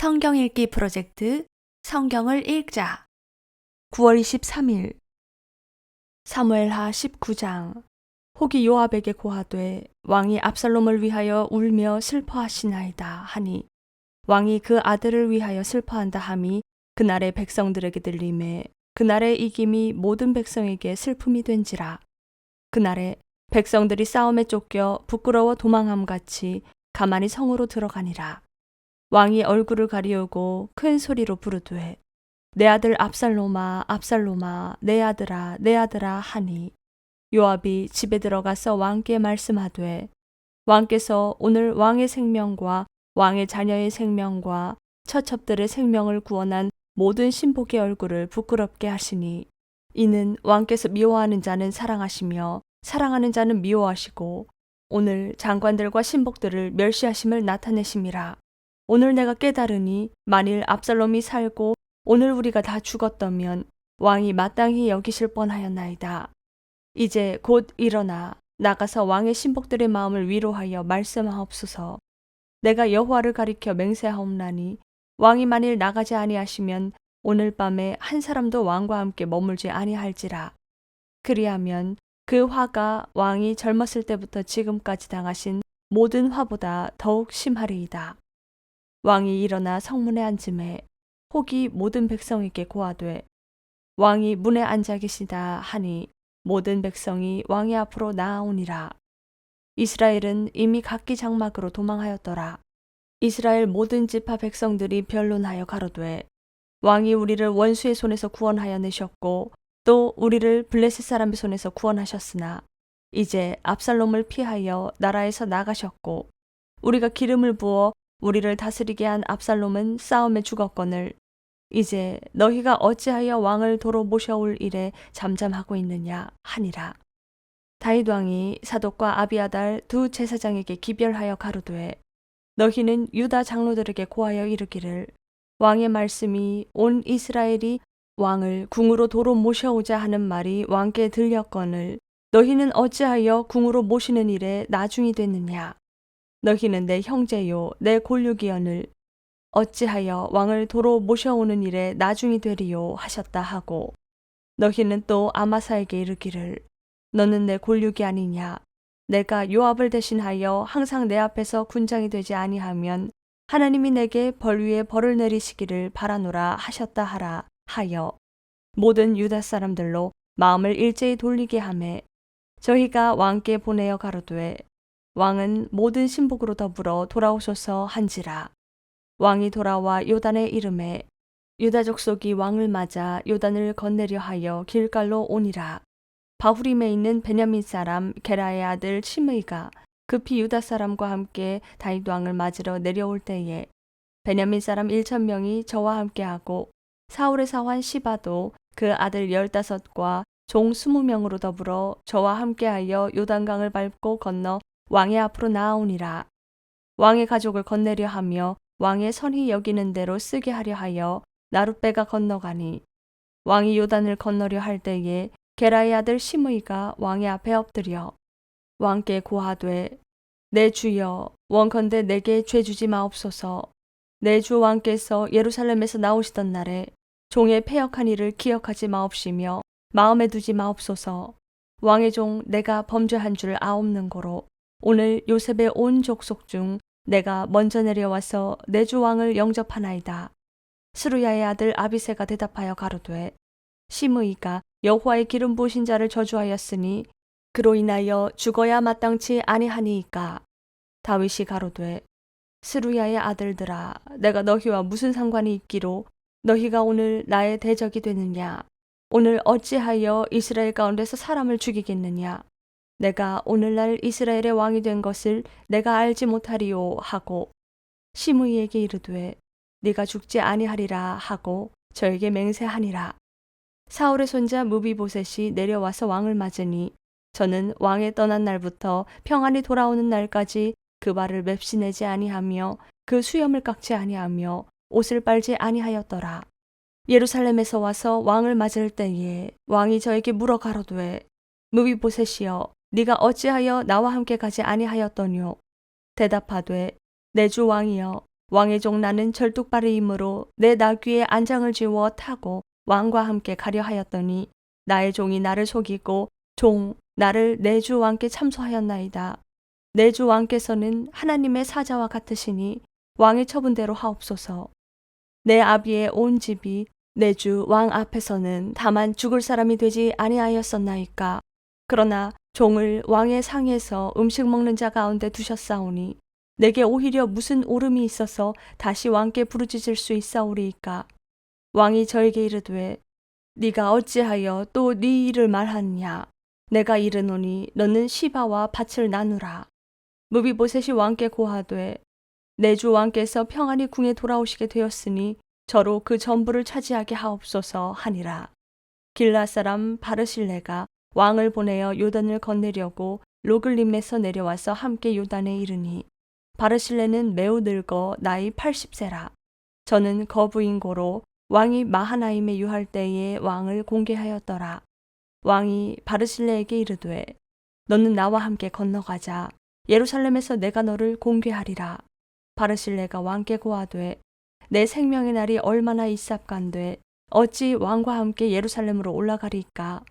성경 읽기 프로젝트 성경을 읽자. 9월 23일. 사무엘하 19장. 혹이 요압에게 고하되 왕이 압살롬을 위하여 울며 슬퍼하시나이다 하니 왕이 그 아들을 위하여 슬퍼한다 함이 그날의 백성들에게 들림에 그날의 이김이 모든 백성에게 슬픔이 된지라. 그날에 백성들이 싸움에 쫓겨 부끄러워 도망함 같이 가만히 성으로 들어가니라 왕이 얼굴을 가리우고 큰 소리로 부르되 내 아들 압살롬아 압살롬아 내 아들아 내 아들아 하니. 요압이 집에 들어가서 왕께 말씀하되 왕께서 오늘 왕의 생명과 왕의 자녀의 생명과 처첩들의 생명을 구원한 모든 신복의 얼굴을 부끄럽게 하시니 이는 왕께서 미워하는 자는 사랑하시며 사랑하는 자는 미워하시고 오늘 장관들과 신복들을 멸시하심을 나타내심이라 오늘 내가 깨달으니 만일 압살롬이 살고 오늘 우리가 다 죽었다면 왕이 마땅히 여기실 뻔하였나이다. 이제 곧 일어나 나가서 왕의 신복들의 마음을 위로하여 말씀하옵소서. 내가 여호와를 가리켜 맹세하옵나니 왕이 만일 나가지 아니하시면 오늘 밤에 한 사람도 왕과 함께 머물지 아니할지라. 그리하면 그 화가 왕이 젊었을 때부터 지금까지 당하신 모든 화보다 더욱 심하리이다. 왕이 일어나 성문에 앉음에 혹이 모든 백성에게 고하되 왕이 문에 앉아 계시다 하니 모든 백성이 왕의 앞으로 나아오니라. 이스라엘은 이미 각기 장막으로 도망하였더라. 이스라엘 모든 지파 백성들이 변론하여 가로되 왕이 우리를 원수의 손에서 구원하여 내셨고 또 우리를 블레셋 사람의 손에서 구원하셨으나 이제 압살롬을 피하여 나라에서 나가셨고 우리가 기름을 부어 우리를 다스리게 한 압살롬은 싸움에 죽었거늘 이제 너희가 어찌하여 왕을 도로 모셔올 일에 잠잠하고 있느냐 하니라. 다윗 왕이 사독과 아비아달 두 제사장에게 기별하여 가로되 너희는 유다 장로들에게 고하여 이르기를 왕의 말씀이 온 이스라엘이 왕을 궁으로 도로 모셔오자 하는 말이 왕께 들렸거늘 너희는 어찌하여 궁으로 모시는 일에 나중이 됐느냐 너희는 내 형제요 내 골육이언을 어찌하여 왕을 도로 모셔오는 일에 나중이 되리요 하셨다 하고 너희는 또 아마사에게 이르기를 너는 내 골육이 아니냐? 내가 요압을 대신하여 항상 내 앞에서 군장이 되지 아니하면 하나님이 내게 벌 위에 벌을 내리시기를 바라노라 하셨다 하라 하여 모든 유다 사람들로 마음을 일제히 돌리게 하매 저희가 왕께 보내어 가로되 왕은 모든 신복으로 더불어 돌아오셔서 한지라. 왕이 돌아와 요단의 이름에 유다 족속이 왕을 맞아 요단을 건네려 하여 길갈로 오니라. 바후림에 있는 베냐민 사람 게라의 아들 시므이가 급히 유다 사람과 함께 다윗 왕을 맞으러 내려올 때에 베냐민 사람 1천 명이 저와 함께하고 사울의 사환 시바도 그 아들 열다섯과 종 20명으로 더불어 저와 함께하여 요단강을 밟고 건너 왕의 앞으로 나아오니라. 왕의 가족을 건네려 하며 왕의 선히 여기는 대로 쓰게 하려 하여 나룻배가 건너가니 왕이 요단을 건너려 할 때에 게라의 아들 시므이가 왕의 앞에 엎드려 왕께 고하되 내 주여 원컨대 내게 죄 주지 마옵소서. 내 주 왕께서 예루살렘에서 나오시던 날에 종의 패역한 일을 기억하지 마옵시며 마음에 두지 마옵소서. 왕의 종 내가 범죄한 줄 아옵는 고로 오늘 요셉의 온 족속 중 내가 먼저 내려와서 내 주 왕을 영접하나이다. 스루야의 아들 아비세가 대답하여 가로되 시므이가 여호와의 기름 부으신 자를 저주하였으니 그로 인하여 죽어야 마땅치 아니하니이까. 다윗이 가로되 스루야의 아들들아 내가 너희와 무슨 상관이 있기로 너희가 오늘 나의 대적이 되느냐? 오늘 어찌하여 이스라엘 가운데서 사람을 죽이겠느냐 내가 오늘날 이스라엘의 왕이 된 것을 내가 알지 못하리요 하고 시므이에게 이르되 네가 죽지 아니하리라 하고 저에게 맹세하니라 사울의 손자 무비보셋이 내려와서 왕을 맞으니 저는 왕에 떠난 날부터 평안히 돌아오는 날까지 그 발을 맵시내지 아니하며 그 수염을 깎지 아니하며 옷을 빨지 아니하였더라. 예루살렘에서 와서 왕을 맞을 때에 왕이 저에게 물어 가로되 무비보셋이여 네가 어찌하여 나와 함께 가지 아니하였더뇨 대답하되 내 주 왕이여 왕의 종 나는 절뚝발이이므로 내 나귀에 안장을 지워 타고 왕과 함께 가려 하였더니 나의 종이 나를 속이고 종 나를 내 주 왕께 참소하였나이다. 내 주 왕께서는 하나님의 사자와 같으시니 왕의 처분대로 하옵소서. 내 아비의 온 집이 내 주 왕 앞에서는 다만 죽을 사람이 되지 아니하였었나이까. 그러나 종을 왕의 상에서 음식 먹는 자 가운데 두셨사오니 내게 오히려 무슨 오름이 있어서 다시 왕께 부르짖을 수 있사오리이까. 왕이 저에게 이르되 네가 어찌하여 또 네 일을 말하느냐. 내가 이르노니 너는 시바와 밭을 나누라. 무비보셋이 왕께 고하되 내 주 왕께서 평안히 궁에 돌아오시게 되었으니 저로 그 전부를 차지하게 하옵소서 하니라. 길라 사람 바르실레가 왕을 보내어 요단을 건네려고 로글림에서 내려와서 함께 요단에 이르니 바르실레는 매우 늙어 나이 80세라. 저는 거부인 고로 왕이 마하나임에 유할 때에 왕을 공개하였더라. 왕이 바르실레에게 이르되 너는 나와 함께 건너가자. 예루살렘에서 내가 너를 공개하리라. 바르실레가 왕께 고하되 내 생명의 날이 얼마나 있삽간되 어찌 왕과 함께 예루살렘으로 올라가리까?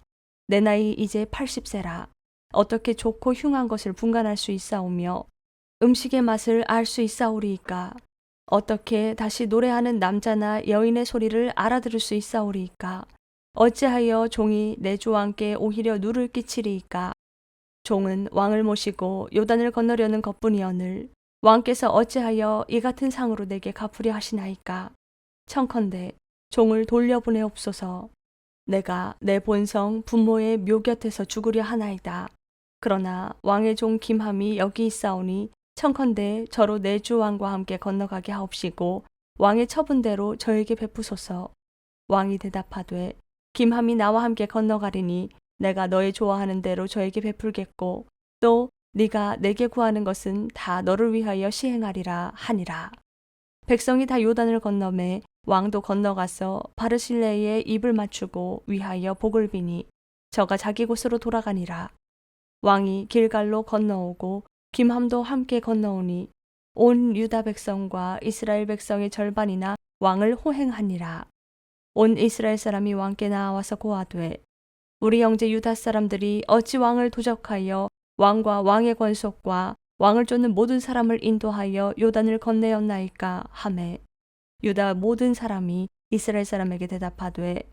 내 나이 이제 80세라. 어떻게 좋고 흉한 것을 분간할 수 있사오며 음식의 맛을 알 수 있사오리이까? 어떻게 다시 노래하는 남자나 여인의 소리를 알아들을 수 있사오리이까? 어찌하여 종이 내 주왕께 오히려 누를 끼치리이까? 종은 왕을 모시고 요단을 건너려는 것뿐이오늘 왕께서 어찌하여 이 같은 상으로 내게 갚으려 하시나이까? 청컨대 종을 돌려보내옵소서. 내가 내 본성 부모의 묘 곁에서 죽으려 하나이다. 그러나 왕의 종 김함이 여기 있사오니 청컨대 저로 내주 왕과 함께 건너가게 하옵시고 왕의 처분대로 저에게 베푸소서. 왕이 대답하되 김함이 나와 함께 건너가리니 내가 너의 좋아하는 대로 저에게 베풀겠고 또 네가 내게 구하는 것은 다 너를 위하여 시행하리라 하니라. 백성이 다 요단을 건너매 왕도 건너가서 바르실레의 입을 맞추고 위하여 복을 비니 저가 자기 곳으로 돌아가니라. 왕이 길갈로 건너오고 김함도 함께 건너오니 온 유다 백성과 이스라엘 백성의 절반이나 왕을 호행하니라. 온 이스라엘 사람이 왕께 나와서 고하되 우리 형제 유다 사람들이 어찌 왕을 도적하여 왕과 왕의 권속과 왕을 쫓는 모든 사람을 인도하여 요단을 건네었나이까 하매 유다 모든 사람이 이스라엘 사람에게 대답하되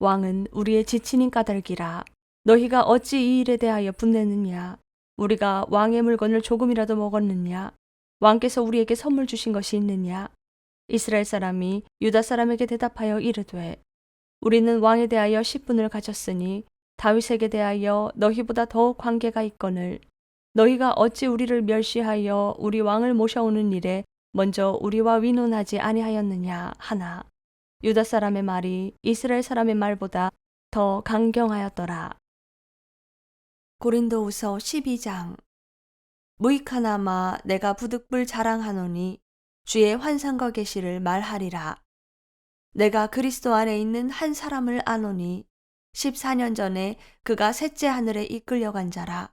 왕은 우리의 지친인 까닭이라. 너희가 어찌 이 일에 대하여 분내느냐? 우리가 왕의 물건을 조금이라도 먹었느냐? 왕께서 우리에게 선물 주신 것이 있느냐? 이스라엘 사람이 유다 사람에게 대답하여 이르되 우리는 왕에 대하여 10분을 가졌으니 다윗에게 대하여 너희보다 더욱 관계가 있거늘 너희가 어찌 우리를 멸시하여 우리 왕을 모셔오는 일에 먼저 우리와 위논하지 아니하였느냐 하나 유다 사람의 말이 이스라엘 사람의 말보다 더 강경하였더라. 고린도후서 12장 무익하나마 내가 부득불 자랑하노니 주의 환상과 계시를 말하리라. 내가 그리스도 안에 있는 한 사람을 아노니 14년 전에 그가 셋째 하늘에 이끌려간 자라.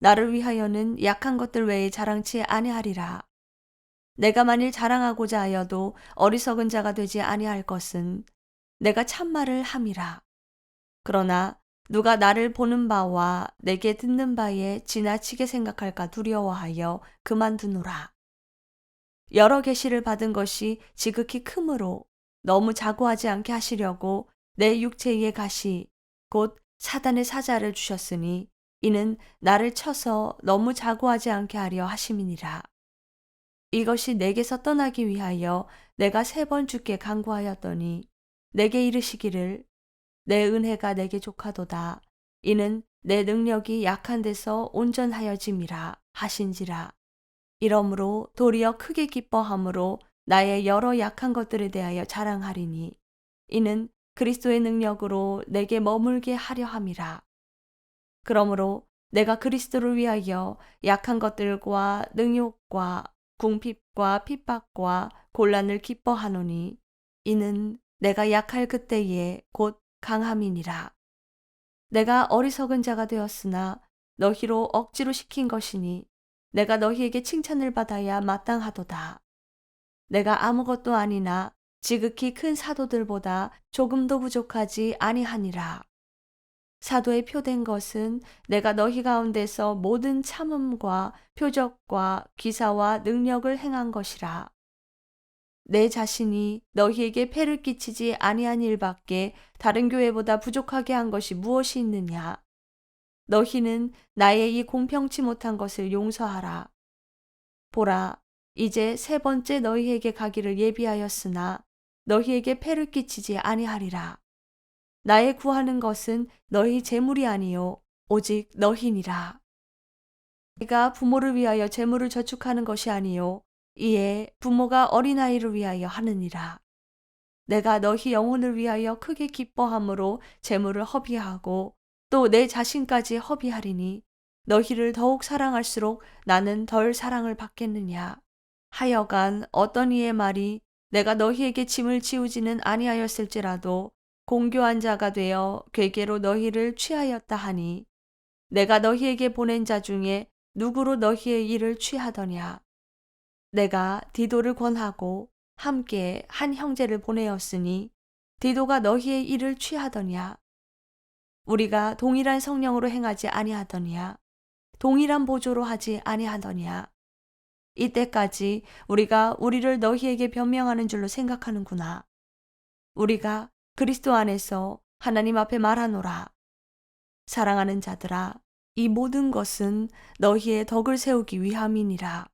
나를 위하여는 약한 것들 외에 자랑치 아니하리라. 내가 만일 자랑하고자 하여도 어리석은 자가 되지 아니할 것은 내가 참말을 함이라. 그러나 누가 나를 보는 바와 내게 듣는 바에 지나치게 생각할까 두려워하여 그만두노라. 여러 계시를 받은 것이 지극히 크므로 너무 자고하지 않게 하시려고 내 육체의 가시 곧 사단의 사자를 주셨으니 이는 나를 쳐서 너무 자고하지 않게 하려 하심이니라. 이것이 내게서 떠나기 위하여 내가 세 번 주께 간구하였더니 내게 이르시기를 내 은혜가 내게 족하도다. 이는 내 능력이 약한 데서 온전하여짐이라 하신지라. 이러므로 도리어 크게 기뻐함으로 나의 여러 약한 것들에 대하여 자랑하리니 이는 그리스도의 능력으로 내게 머물게 하려 함이라. 그러므로 내가 그리스도를 위하여 약한 것들과 능욕과 궁핍과 핍박과 곤란을 기뻐하노니 이는 내가 약할 그때에 곧 강함이니라. 내가 어리석은 자가 되었으나 너희로 억지로 시킨 것이니 내가 너희에게 칭찬을 받아야 마땅하도다. 내가 아무것도 아니나 지극히 큰 사도들보다 조금도 부족하지 아니하니라. 사도의 표된 것은 내가 너희 가운데서 모든 참음과 표적과 기사와 능력을 행한 것이라. 내 자신이 너희에게 폐를 끼치지 아니한 일밖에 다른 교회보다 부족하게 한 것이 무엇이 있느냐? 너희는 나의 이 공평치 못한 것을 용서하라. 보라, 이제 세 번째 너희에게 가기를 예비하였으나 너희에게 폐를 끼치지 아니하리라. 나의 구하는 것은 너희 재물이 아니요 오직 너희니라. 네가 부모를 위하여 재물을 저축하는 것이 아니요 이에 부모가 어린아이를 위하여 하느니라. 내가 너희 영혼을 위하여 크게 기뻐함으로 재물을 허비하고 또 내 자신까지 허비하리니 너희를 더욱 사랑할수록 나는 덜 사랑을 받겠느냐. 하여간 어떤 이의 말이 내가 너희에게 짐을 지우지는 아니하였을지라도 공교한 자가 되어 괴계로 너희를 취하였다 하니 내가 너희에게 보낸 자 중에 누구로 너희의 일을 취하더냐. 내가 디도를 권하고 함께 한 형제를 보내었으니 디도가 너희의 일을 취하더냐. 우리가 동일한 성령으로 행하지 아니하더냐. 동일한 보조로 하지 아니하더냐. 이때까지 우리가 우리를 너희에게 변명하는 줄로 생각하는구나. 우리가 그리스도 안에서 하나님 앞에 말하노라. 사랑하는 자들아, 이 모든 것은 너희의 덕을 세우기 위함이니라.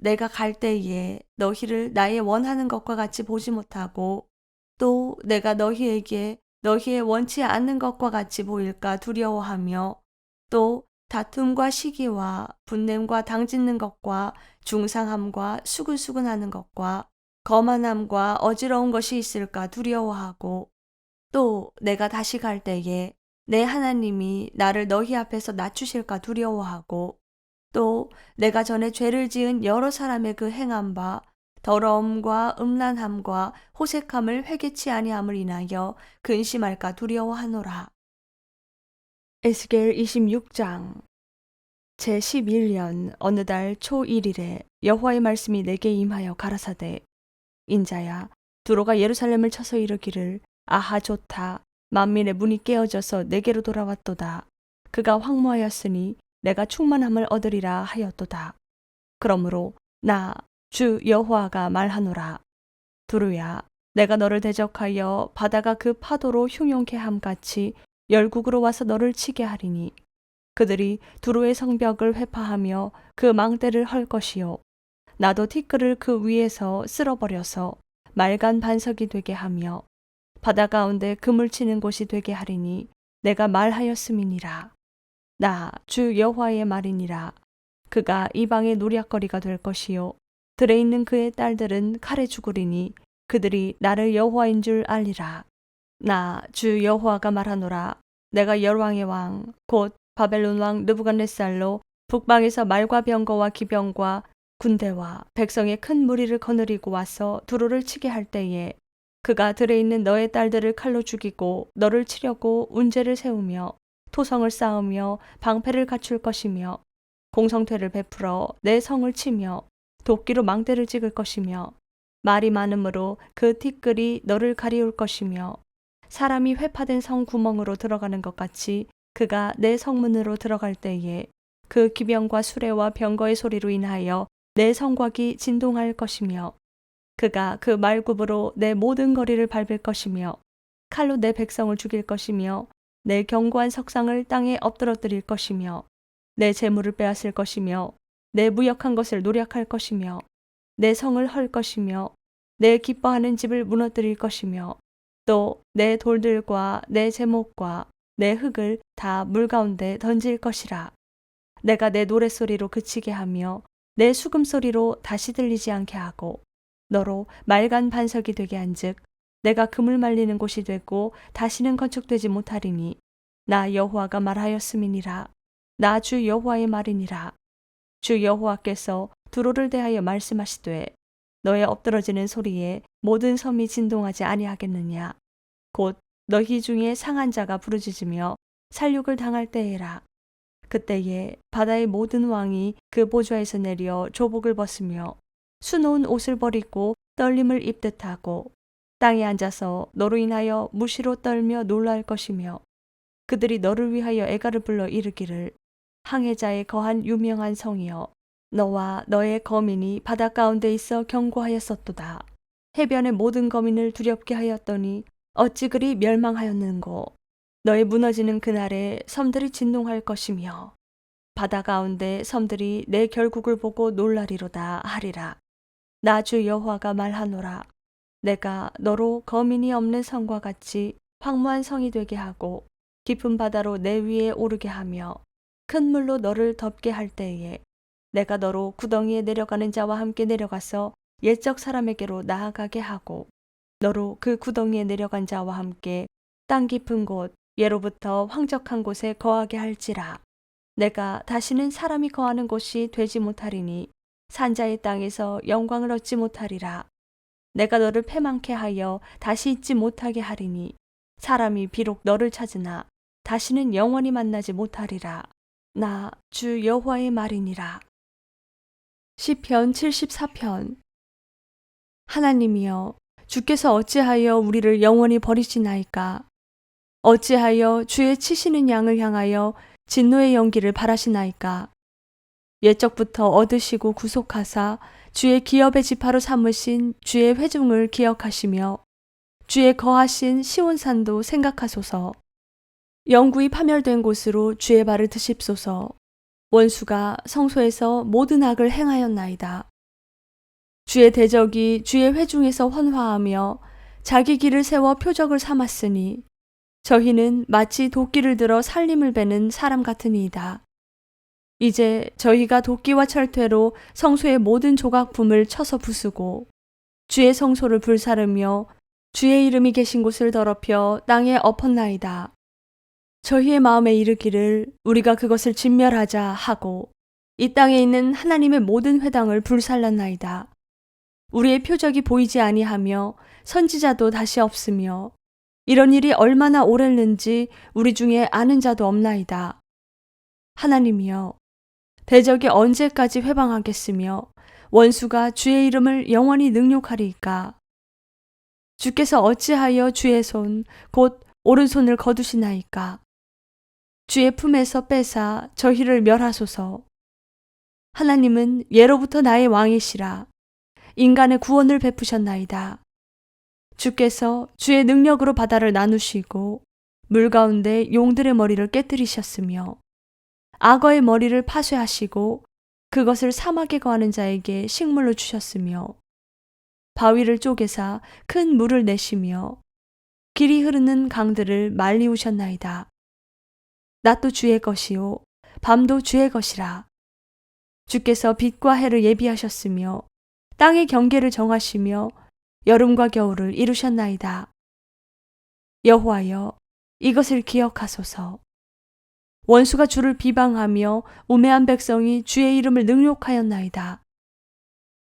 내가 갈 때에 너희를 나의 원하는 것과 같이 보지 못하고 또 내가 너희에게 너희의 원치 않는 것과 같이 보일까 두려워하며 또 다툼과 시기와 분냄과 당짓는 것과 중상함과 수근수근하는 것과 거만함과 어지러운 것이 있을까 두려워하고 또 내가 다시 갈 때에 내 하나님이 나를 너희 앞에서 낮추실까 두려워하고 또 내가 전에 죄를 지은 여러 사람의 그 행한 바 더러움과 음란함과 호색함을 회개치 아니함을 인하여 근심할까 두려워하노라. 에스겔 26장 제 11년 어느 달 초 1일에 여호와의 말씀이 내게 임하여 가라사대 인자야 두로가 예루살렘을 쳐서 이르기를 아하 좋다. 만민의 문이 깨어져서 내게로 돌아왔도다. 그가 황무하였으니 내가 충만함을 얻으리라 하였도다. 그러므로 나 주 여호와가 말하노라. 두루야 내가 너를 대적하여 바다가 그 파도로 흉용케 함 같이 열국으로 와서 너를 치게 하리니 그들이 두루의 성벽을 회파하며 그 망대를 헐 것이요 나도 티끌을 그 위에서 쓸어버려서 맑은 반석이 되게 하며 바다 가운데 그물 치는 곳이 되게 하리니 내가 말하였음이니라. 나 주 여호와의 말이니라. 그가 이방의 노략거리가 될 것이요. 들에 있는 그의 딸들은 칼에 죽으리니 그들이 나를 여호와인 줄 알리라. 나 주 여호와가 말하노라. 내가 열왕의 왕 곧 바벨론 왕 느부갓네살로 북방에서 말과 병거와 기병과 군대와 백성의 큰 무리를 거느리고 와서 두루를 치게 할 때에 그가 들에 있는 너의 딸들을 칼로 죽이고 너를 치려고 운제를 세우며 토성을 쌓으며 방패를 갖출 것이며 공성퇴를 베풀어 내 성을 치며 도끼로 망대를 찍을 것이며 말이 많으므로 그 티끌이 너를 가리울 것이며 사람이 회파된 성 구멍으로 들어가는 것 같이 그가 내 성문으로 들어갈 때에 그 기병과 수레와 병거의 소리로 인하여 내 성곽이 진동할 것이며 그가 그 말굽으로 내 모든 거리를 밟을 것이며 칼로 내 백성을 죽일 것이며 내 견고한 석상을 땅에 엎드러뜨릴 것이며 내 재물을 빼앗을 것이며 내 무역한 것을 노력할 것이며 내 성을 헐 것이며 내 기뻐하는 집을 무너뜨릴 것이며 또 내 돌들과 내 제목과 내 흙을 다 물 가운데 던질 것이라. 내가 내 노랫소리로 그치게 하며 내 수금 소리로 다시 들리지 않게 하고 너로 맑은 반석이 되게 한즉 내가 금을 말리는 곳이 되고 다시는 건축되지 못하리니 나 여호와가 말하였음이니라. 나 주 여호와의 말이니라. 주 여호와께서 두로를 대하여 말씀하시되 너의 엎드러지는 소리에 모든 섬이 진동하지 아니하겠느냐. 곧 너희 중에 상한 자가 부르짖으며 살육을 당할 때에라 그때에 바다의 모든 왕이 그 보좌에서 내려 조복을 벗으며 수놓은 옷을 버리고 떨림을 입듯 하고 땅에 앉아서 너로 인하여 무시로 떨며 놀랄 것이며 그들이 너를 위하여 애가를 불러 이르기를 항해자의 거한 유명한 성이여 너와 너의 거민이 바다 가운데 있어 경고하였었도다. 해변의 모든 거민을 두렵게 하였더니 어찌 그리 멸망하였는고 너의 무너지는 그날에 섬들이 진동할 것이며 바다 가운데 섬들이 내 결국을 보고 놀라리로다 하리라. 나 주 여호와가 말하노라. 내가 너로 거민이 없는 성과 같이 황무한 성이 되게 하고 깊은 바다로 내 위에 오르게 하며 큰 물로 너를 덮게 할 때에 내가 너로 구덩이에 내려가는 자와 함께 내려가서 옛적 사람에게로 나아가게 하고 너로 그 구덩이에 내려간 자와 함께 땅 깊은 곳 예로부터 황적한 곳에 거하게 할지라. 내가 다시는 사람이 거하는 곳이 되지 못하리니 산자의 땅에서 영광을 얻지 못하리라. 내가 너를 패망케 하여 다시 잊지 못하게 하리니 사람이 비록 너를 찾으나 다시는 영원히 만나지 못하리라. 나 주 여호와의 말이니라. 시편 74편. 하나님이여 주께서 어찌하여 우리를 영원히 버리시나이까 어찌하여 주의 치시는 양을 향하여 진노의 연기를 바라시나이까? 옛적부터 얻으시고 구속하사 주의 기업의 지파로 삼으신 주의 회중을 기억하시며 주의 거하신 시온산도 생각하소서. 영구히 파멸된 곳으로 주의 발을 드십소서. 원수가 성소에서 모든 악을 행하였나이다. 주의 대적이 주의 회중에서 헌화하며 자기 길을 세워 표적을 삼았으니 저희는 마치 도끼를 들어 살림을 베는 사람 같으니이다. 이제 저희가 도끼와 철퇴로 성소의 모든 조각품을 쳐서 부수고 주의 성소를 불사르며 주의 이름이 계신 곳을 더럽혀 땅에 엎었나이다. 저희의 마음에 이르기를 우리가 그것을 진멸하자 하고 이 땅에 있는 하나님의 모든 회당을 불살랐나이다. 우리의 표적이 보이지 아니하며 선지자도 다시 없으며 이런 일이 얼마나 오랬는지 우리 중에 아는 자도 없나이다. 하나님이여, 대적이 언제까지 회방하겠으며 원수가 주의 이름을 영원히 능욕하리이까? 주께서 어찌하여 주의 손, 곧 오른손을 거두시나이까? 주의 품에서 빼사 저희를 멸하소서. 하나님은 예로부터 나의 왕이시라. 인간의 구원을 베푸셨나이다. 주께서 주의 능력으로 바다를 나누시고 물 가운데 용들의 머리를 깨뜨리셨으며 악어의 머리를 파쇄하시고 그것을 사막에 거하는 자에게 식물로 주셨으며 바위를 쪼개사 큰 물을 내시며 길이 흐르는 강들을 말리우셨나이다. 낮도 주의 것이요 밤도 주의 것이라. 주께서 빛과 해를 예비하셨으며 땅의 경계를 정하시며 여름과 겨울을 이루셨나이다. 여호와여 이것을 기억하소서. 원수가 주를 비방하며 우매한 백성이 주의 이름을 능욕하였나이다.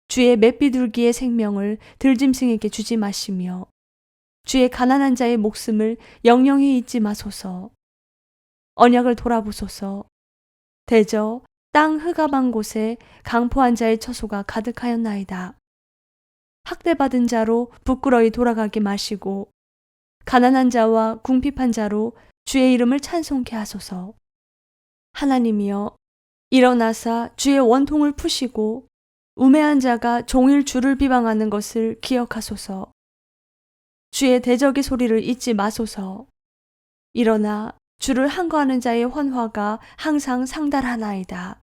주의 맷비둘기의 생명을 들짐승에게 주지 마시며 주의 가난한 자의 목숨을 영영히 잊지 마소서. 언약을 돌아보소서. 대저 땅 흑암한 곳에 강포한 자의 처소가 가득하였나이다. 학대받은 자로 부끄러이 돌아가게 마시고 가난한 자와 궁핍한 자로 주의 이름을 찬송케 하소서. 하나님이여 일어나사 주의 원통을 푸시고 우매한 자가 종일 주를 비방하는 것을 기억하소서. 주의 대적의 소리를 잊지 마소서. 일어나 주를 항거하는 자의 환화가 항상 상달하나이다.